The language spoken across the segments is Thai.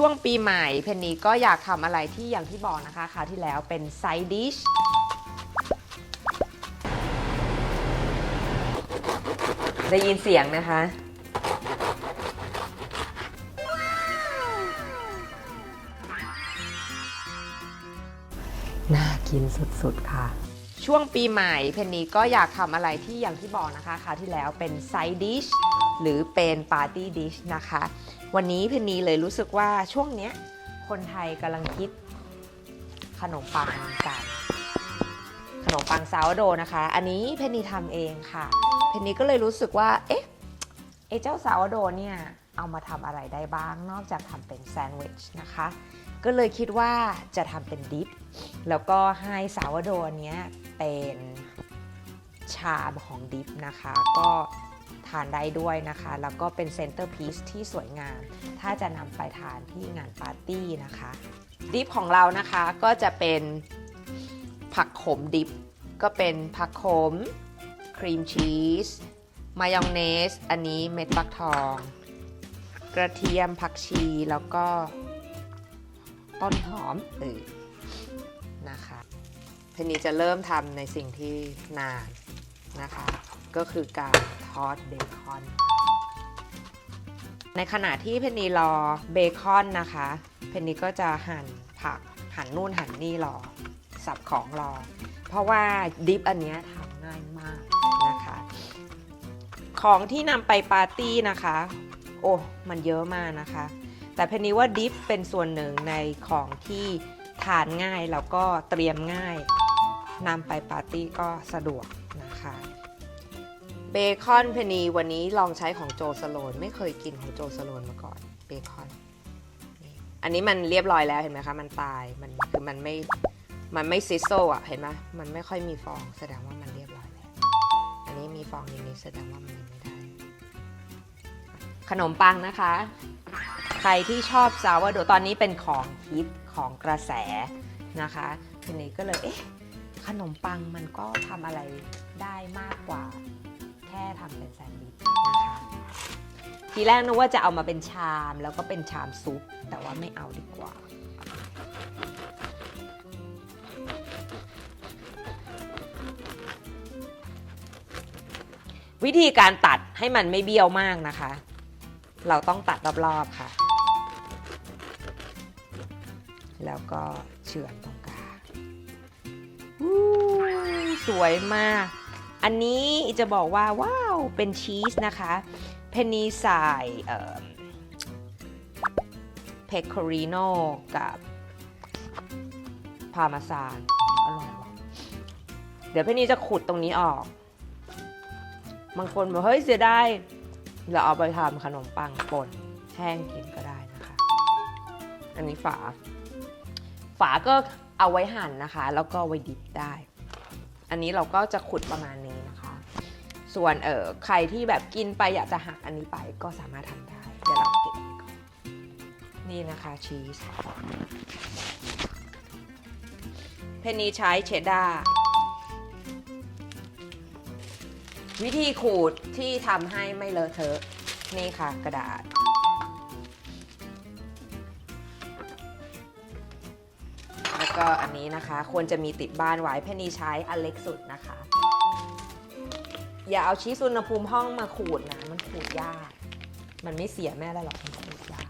ช่วงปีใหม่ เพนนีก็อยากทำอะไรที่อย่างที่บอกนะคะคราวที่แล้วเป็นไซดิชได้ยินเสียงนะคะ น่ากินสุดๆค่ะ ช่วงปีใหม่ เพนนีก็อยากทำอะไรที่อย่างที่บอกนะคะคราวที่แล้วเป็นไซดิช หรือเป็นปาร์ตี้ดิชนะคะ วันนี้เพนนีเลยรู้สึกว่าช่วงเนี้ยคนไทยกำลังคิดขนมปังกัน ขนมปังซาวโดนะคะ อันนี้เพนนีทำเองค่ะ เพนนีก็เลยรู้สึกว่า เอ๊ะไอ้เจ้าซาวโดเนี่ยเอามาทำอะไรได้บ้าง นอกจากทำเป็นแซนด์วิชนะคะ ก็เลยคิดว่าจะทำเป็นดิฟ แล้วก็ให้ซาวโดเนี้ยเป็นชามของดิฟนะคะ ก็ ทานได้ด้วยนะคะ แล้วก็เป็นเซนเตอร์พีซที่สวยงาม ถ้าจะนำไปทานที่งานปาร์ตี้นะคะดิฟของเรานะคะก็จะเป็นผักขมดิฟก็เป็นผักขม ครีมชีส มายองเนส อันนี้เม็ดฟักทอง กระเทียมผักชีแล้วก็ต้นหอมเออนะคะเพนนีจะเริ่มทำในสิ่งที่นานนะคะ ก็คือการทอดเบคอน ในขณะที่เพนนีรอเบคอนนะคะ เพนนีก็จะหั่นผักหั่นนู่นหั่นนี่รอ สับของรอ เพราะว่าดิฟอันเนี้ยทำง่ายมากนะคะ ของที่นำไปปาร์ตี้นะคะ โอ้ มันเยอะมากนะคะ แต่เพนนีว่าดิฟเป็นส่วนหนึ่งในของที่ทานง่ายแล้วก็เตรียมง่ายนำไปปาร์ตี้ก็สะดวกนะคะ บคอนเพนีวันนี้ลองใช้ของโจสโลน ไม่เคยกินของโจสโลนมาก่อนเบคอนอันนี้มันเรียบร้อยแล้วเห็นไหมคะ มันตายมันคือมันไม่มันไม่ซิสโซอะเห็นไหมมันไม่ค่อยมีฟองแสดงว่ามันเรียบร้อยแล้วอันนี้มีฟองนิดๆแสดงว่ามันยังไม่ได้ ขนมปังนะคะ ใครที่ชอบซาวโดตอนนี้เป็นของฮิตของกระแสนะคะทีนี้ก็เลยเอ๊ะขนมปังมันก็ทำอะไรได้มากกว่า ค่ทำเป็นแซนด์วิชนะคะ ทีแรกนึกว่าจะเอามาเป็นชามแล้วก็เป็นชามซุป แต่ว่าไม่เอาดีกว่า วิธีการตัดให้มันไม่เบี้ยวมากนะคะ เราต้องตัดรอบๆค่ะ แล้วก็เฉือนตรงกลางสวยมาก อันนี้จะบอกว่าว้าวเป็นชีสนะคะเพนนีใส่เพคอริโนกับพาร์มาซานอร่อยว่ะเดี๋ยวเพนนีจะขุดตรงนี้ออกบางคนบอกเฮ้ยเสียดายเราเอาไปทำขนมปังป่นแห้งกินก็ได้นะคะ อันนี้ฝา ฝาก็เอาไว้หั่นนะคะ แล้วก็ไว้ดิบได้ อันนี้เราก็จะขุดประมาณนี้นะคะ ส่วนเออใครที่แบบกินไปอยากจะหักอันนี้ไปก็สามารถทำได้เดี๋ยวเราเก็บนนี่นะคะชีสเพนนีใช้เชดดาร์วิธีขูดที่ทำให้ไม่เลอะเทอะนี่ค่ะกระดาษ ก็อันนี้นะคะ ควรจะมีติดบ้านไว้เพนนีใช้อันเล็กสุดนะคะ อย่าเอาชีสอุณหภูมิห้องมาขูดนะ มันขูดยาก มันไม่เสียแม่แล้วหรอกมันขูดยาก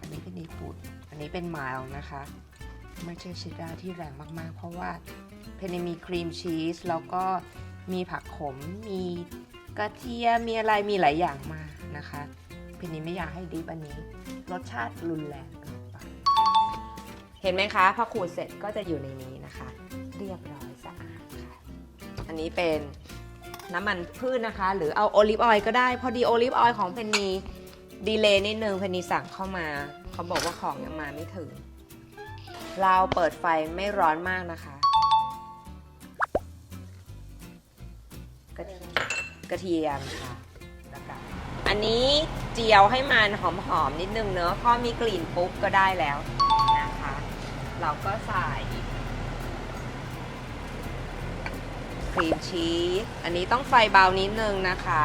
อันนี้เพนนีขูด อันนี้เป็นไมล์นะคะ ไม่ใช่ชิดาที่แรงมากๆ เพราะว่าเพนนีมีครีมชีสแล้วก็มีผักขม มีกระเทียม มีอะไร มีหลายอย่างมานะคะ เพนนีไม่อยากให้ดิบอันนี้ รสชาติรุนแรง เห็นไหมคะพอขูดเสร็จก็จะอยู่ในนี้นะคะ เรียบร้อยสะอาดค่ะอันนี้เป็นน้ำมันพืชนะคะ หรือเอาโอลิฟออยล์ก็ได้ พอดีโอลิฟออยล์ของเพนนีดีเลย์นิดนึงเพนนีสั่งเข้ามาเขาบอกว่าของยังมาไม่ถึง เราเปิดไฟไม่ร้อนมากนะคะกระเทียมกระเทียมค่ะอันนี้เจียวให้มันหอมๆนิดนึงเนอะพอมีกลิ่นปุ๊บก็ได้แล้ว เราก็ใส่ครีมชีส อันนี้ต้องไฟเบานิดนึงนะคะ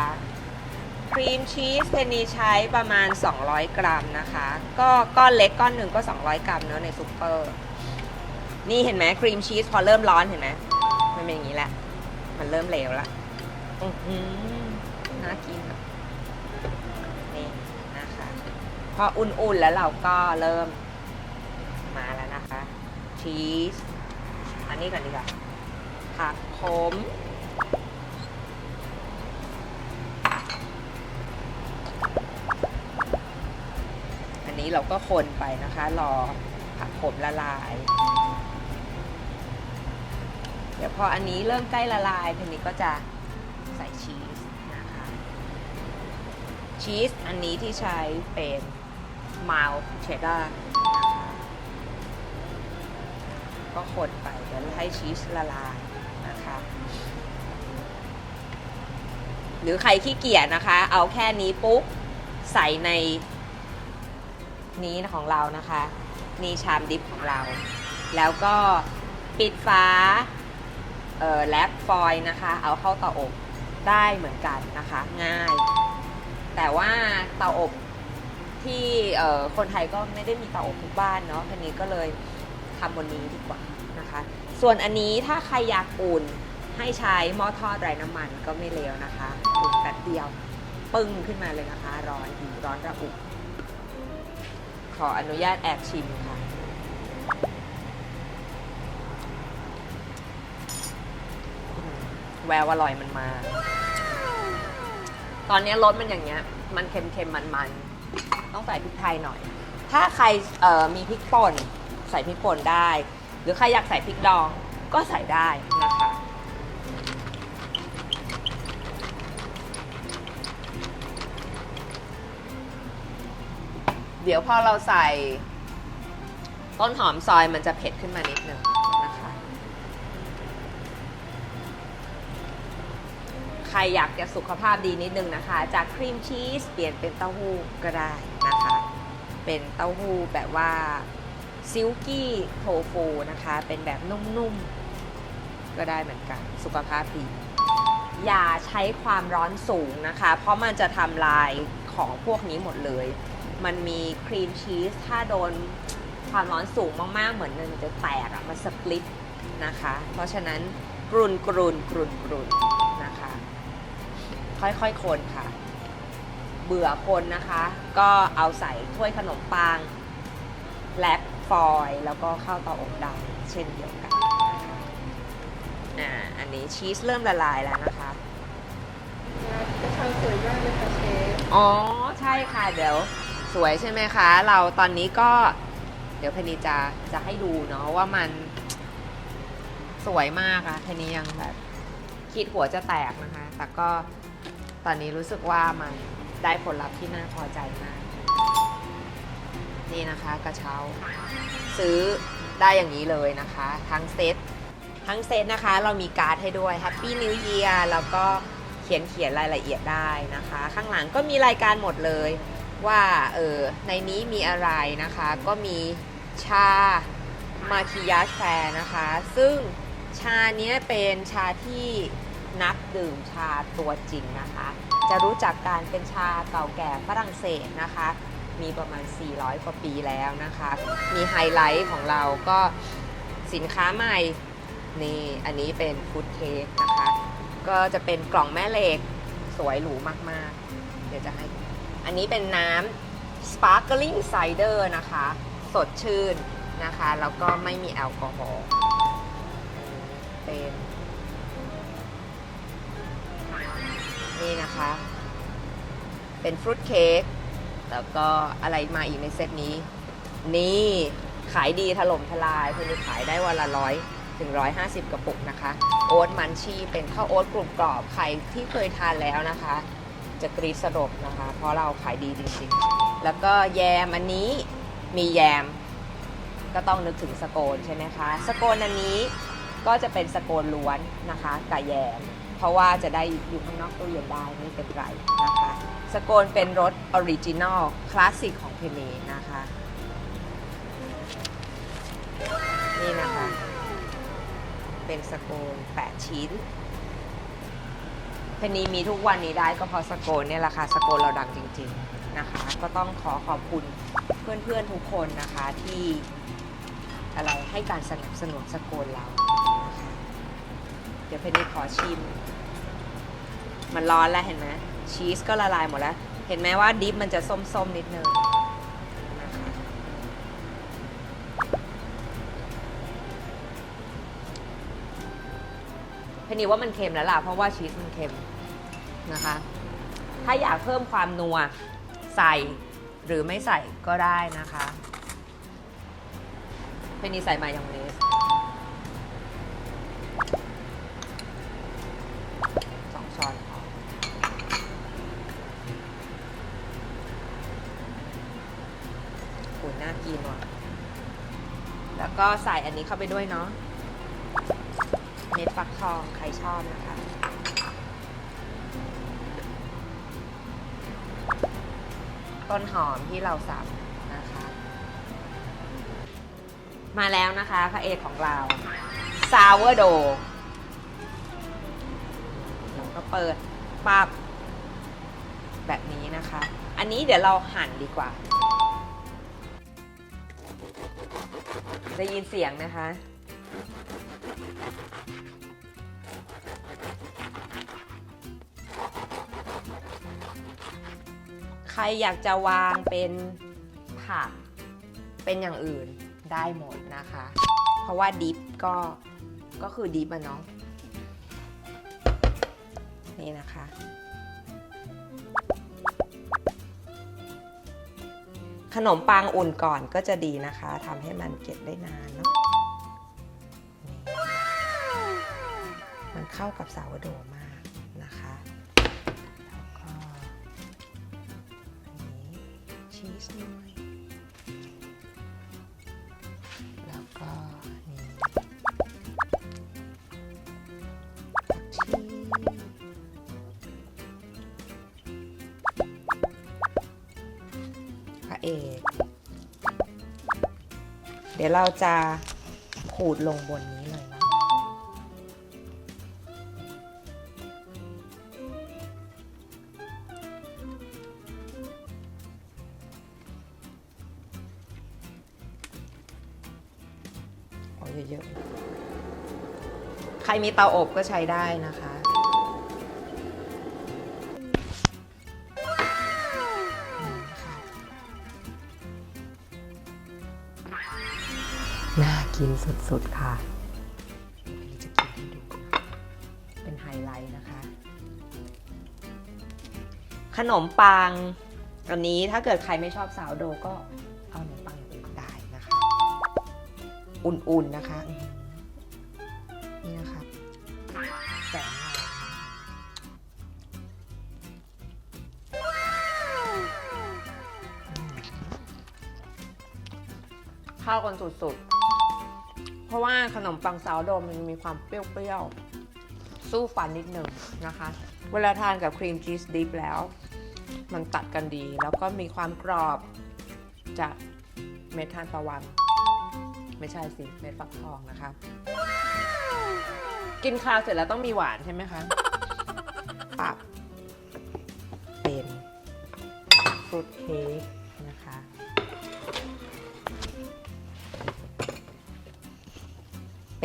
ครีมชีสเพนนีใช้ประมาณ 200 กรัมนะคะ ก็ก้อนเล็กก้อนหนึ่งก็ 200 กรัมเนอะในซุปเปอร์ นี่เห็นไหมครีมชีสพอเริ่มร้อนเห็นไหมมันเป็นอย่างนี้แหละ มันเริ่มเหลวละอื้อหือน่ากินอะนี่นะคะ พออุ่นๆแล้วเราก็เริ่มมาแล้ว ชีส อันนี้ก่อนดีกว่าผักขม อันนี้เราก็คนไปนะคะ รอผักขมละลาย เดี๋ยวพออันนี้เริ่มใกล้ละลายเพนนี้ก็จะใส่ชีสนะคะ ชีสอันนี้ที่ใช้เป็นมาลเชดดาร์ ก็คนไปเดี๋ยวให้ชีสละลายนะคะ หรือใครขี้เกียจนะคะ เอาแค่นี้ปุ๊บใส่ในนี้ของเรานะคะ นี่ชามดิฟของเรา แล้วก็ปิดฝาเอ่อแรปฟอยนะคะ เอาเข้าเตาอบได้เหมือนกันนะคะ ง่าย แต่ว่าเตาอบที่คนไทยก็ไม่ได้มีเตาอบทุกบ้านเนาะทีนี้ก็เลย ทำบนนี้ดีกว่านะคะ ส่วนอันนี้ถ้าใครอยากอุ่นให้ใช้หม้อทอดไร้น้ำมันก็ไม่เลวนะคะอุ่นแป๊บเดียวปึ้งขึ้นมาเลยนะคะ ร้อนดีร้อนระอุขออนุญาตแอบชิมค่ะ แววอร่อยมันมา ตอนนี้รสมันอย่างเงี้ย มันเค็มๆ มันๆ ต้องใส่พริกไทยหน่อย ถ้าใครมีพริกป่น ส่พริกป่นได้ หรือใครอยากใส่พริกดองก็ใส่ได้นะคะ เดี๋ยวพอเราใส่ต้นหอมซอยมันจะเผ็ดขึ้นมานิดนึงนะคะ ใครอยากจะสุขภาพดีนิดนึงนะคะ จากครีมชีสเปลี่ยนเป็นเต้าหู้ก็ได้นะคะ เป็นเต้าหู้แบบว่า ซิลกี้โทฟูนะคะ เป็นแบบนุ่มๆ ก็ได้เหมือนกัน สุขภาพดี อย่าใช้ความร้อนสูงนะคะ เพราะมันจะทำลายของพวกนี้หมดเลย มันมีครีมชีส ถ้าโดนความร้อนสูงมากๆ เหมือนมันจะแตกอะมันสปลิตนะคะ เพราะฉะนั้นกรุนกรุนกรุนกรุนนะคะ ค่อยๆคนค่ะ เบื่อคนนะคะ ก็เอาใส่ถ้วยขนมปังแลป ฟอยล์แล้วก็เข้าเตาอบดำเช่นเดียวกันนะคะอ่าอันนี้ชีสเริ่มละลายแล้วนะคะกระเช้าสวยมากเลยค่ะเชฟอ๋อใช่ค่ะเดี๋ยวสวยใช่ไหมคะ เราตอนนี้ก็ เดี๋ยวเพนนีจะจะให้ดูเนาะว่ามันสวยมากอะเพนนียังแบบคิดหัวจะแตกนะคะ แต่ก็ตอนนี้รู้สึกว่ามันได้ผลลัพธ์ที่น่าพอใจมาก นี่นะคะกระเช้า ซื้อได้อย่างนี้เลยนะคะ ทั้งเซตทั้งเซตนะคะ เรามีการ์ดให้ด้วย Happy New Year แล้วก็เขียนเขียนรายละเอียดได้นะคะ ข้างหลังก็มีรายการหมดเลยว่าเออในนี้มีอะไรนะคะ ก็มีชามาคิยาแฟนะคะ ซึ่งชาเนี้ยเป็นชาที่นักดื่มชาตัวจริงนะคะ จะรู้จักการเป็นชาเก่าแก่ฝรั่งเศสนะคะ มีประมาณ 400 กว่าปีแล้วนะคะ มีไฮไลท์ของเราก็สินค้าใหม่ นี่อันนี้เป็นฟูดเค้กนะคะ ก็จะเป็นกล่องแม่เหล็กสวยหรูมากๆ เดี๋ยวจะให้ อันนี้เป็นน้ำ sparkling cider นะคะ สดชื่นนะคะ แล้วก็ไม่มีแอลกอฮอล์เป็นนี่นะคะ เป็นฟรุตเค้ก แล้วก็อะไรมาอีกในเซตนี้ นี่ขายดีถล่มทลายคือขายได้วันละร้อยถึงร้อยห้าสิบกระปุกนะคะ โอ๊ตมันชีเป็นข้าวโอ๊ตกรุบกรอบใครที่เคยทานแล้วนะคะ จะกรีดสลบนะคะ เพราะเราขายดีจริงๆ แล้วก็แยมอันนี้มีแยม ก็ต้องนึกถึงสโกนใช่ไหมคะ สโกนอันนี้ก็จะเป็นสโกนล้วนนะคะกับแยม ราะว่าจะได้อยู่ข้างนอกตู้เย็นได้ไม่เป็นไรนะคะสโกนเป็นรสออริจินอลคลาสสิกของเพเนนะคะนี่นะคะ เป็นสโกน 8 ชิ้นเพนีมีทุกวันนี้ได้ก็เพราะสโกนเนี่ยแหละค่ะสโกนเราดังจริง ๆนะคะ ก็ต้องขอขอบคุณเพื่อนๆทุกคนนะคะที่อะไรให้การสนับสนุนสโกนเรานะคะเดี๋ยวเพนีขอชิม มันร้อนแล้วเห็นไหมชีสก็ละลายหมดแล้ว เห็นไหมว่าดิฟมันจะส้มๆนิดนึงเพนนีว่ามันเค็มแล้วล่ะ เพราะว่าชีสมันเค็มนะคะ ถ้าอยากเพิ่มความนัวใส่หรือไม่ใส่ก็ได้นะคะเพนนีใส่มายองเนส ก็ใส่อันนี้เข้าไปด้วยเนาะเม็ดฟักทองใครชอบนะคะ ต้นหอมที่เราสับนะคะ มาแล้วนะคะพระเอกของเราซาวโดเราก็เปิดปับแบบนี้นะคะ อันนี้เดี๋ยวเราหั่นดีกว่า ได้ยินเสียงนะคะ ใครอยากจะวางเป็นผักเป็นอย่างอื่นได้หมดนะคะ เพราะว่าดิฟก็ก็คือดิฟอะเนาะนี่นะคะ ขนมปังอุ่นก่อนก็จะดีนะคะทำให้มันเก็บได้นานเนาะมันเข้ากับสาวโดมากนะคะแล้วก็อันนี้ชีสหน่อย เดี๋ยวเราจะขูดลงบนนี้เลยนะเอาเยอะๆ ใครมีเตาอบก็ใช้ได้นะคะ น่ากินสุดๆค่ะจะกินให้ดูเป็นไฮไลท์นะคะ ขนมปังอันนี้ถ้าเกิดใครไม่ชอบสาวโดก็เอาขนมปังอย่างอื่นได้นะคะ อุ่นๆนะคะอื้อหือนี่นะคะแสงเงาเข้ากันสุดๆ เพราะว่าขนมปังซาวโดมมันมีความเปรี้ยวๆ สู้ฟันนิดหนึ่งนะคะ เวลาทานกับครีมชีสดิฟแล้ว มันตัดกันดี แล้วก็มีความกรอบจากเม็ดทานตะวัน ไม่ใช่สิ เม็ดฟักทองนะคะ กินข้าวเสร็จแล้วต้องมีหวานใช่ไหมคะปับเป็นฟรุตเค้ก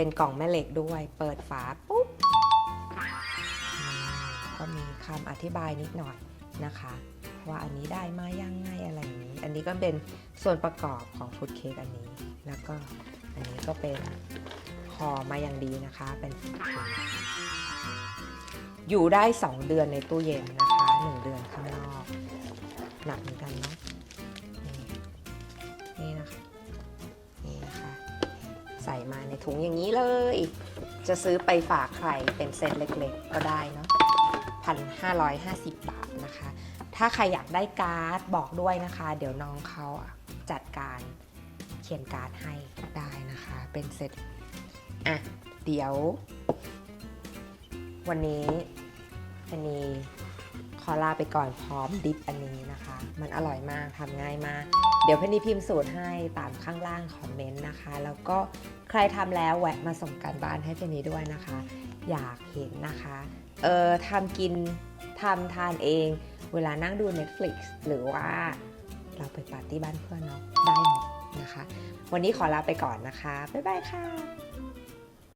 เป็นกล่องแม่เหล็กด้วย เปิดฝาปุ๊บก็มีคำอธิบายนิดหน่อยนะคะ ว่าอันนี้ได้มายังไงอะไรอย่างนี้ อันนี้ก็เป็นส่วนประกอบของฟุตเค้กอันนี้ แล้วก็อันนี้ก็เป็นห่อมาอย่างดีนะคะ เป็นอยู่ได้ 2 เดือนในตู้เย็นนะคะ 1 เดือน มาในถุงอย่างนี้เลย จะซื้อไปฝากใครเป็นเซตเล็กๆ ก็ได้เนาะพันห้าร้อยห้าสิบบาทนะคะ ถ้าใครอยากได้การ์ดบอกด้วยนะคะ เดี๋ยวน้องเขาจัดการเขียนการ์ดให้ได้นะคะ เป็นเซตอะ เดี๋ยว วันนี้อันนี้ ขอลาไปก่อนพร้อมดิปอันนี้นะคะ มันอร่อยมากทำง่ายมาก เดี๋ยวเพนนี่พิมพ์สูตรให้ตามข้างล่างคอมเมนต์นะคะ แล้วก็ใครทำแล้วแวะมาส่งการบ้านให้เพนนี้ด้วยนะคะ อยากเห็นนะคะ เออทำกินทำทานเอง เวลานั่งดู Netflix หรือว่าเราไปปาร์ตี้บ้านเพื่อนเนาะได้หมดนะคะ วันนี้ขอลาไปก่อนนะคะ บ๊ายบายค่ะ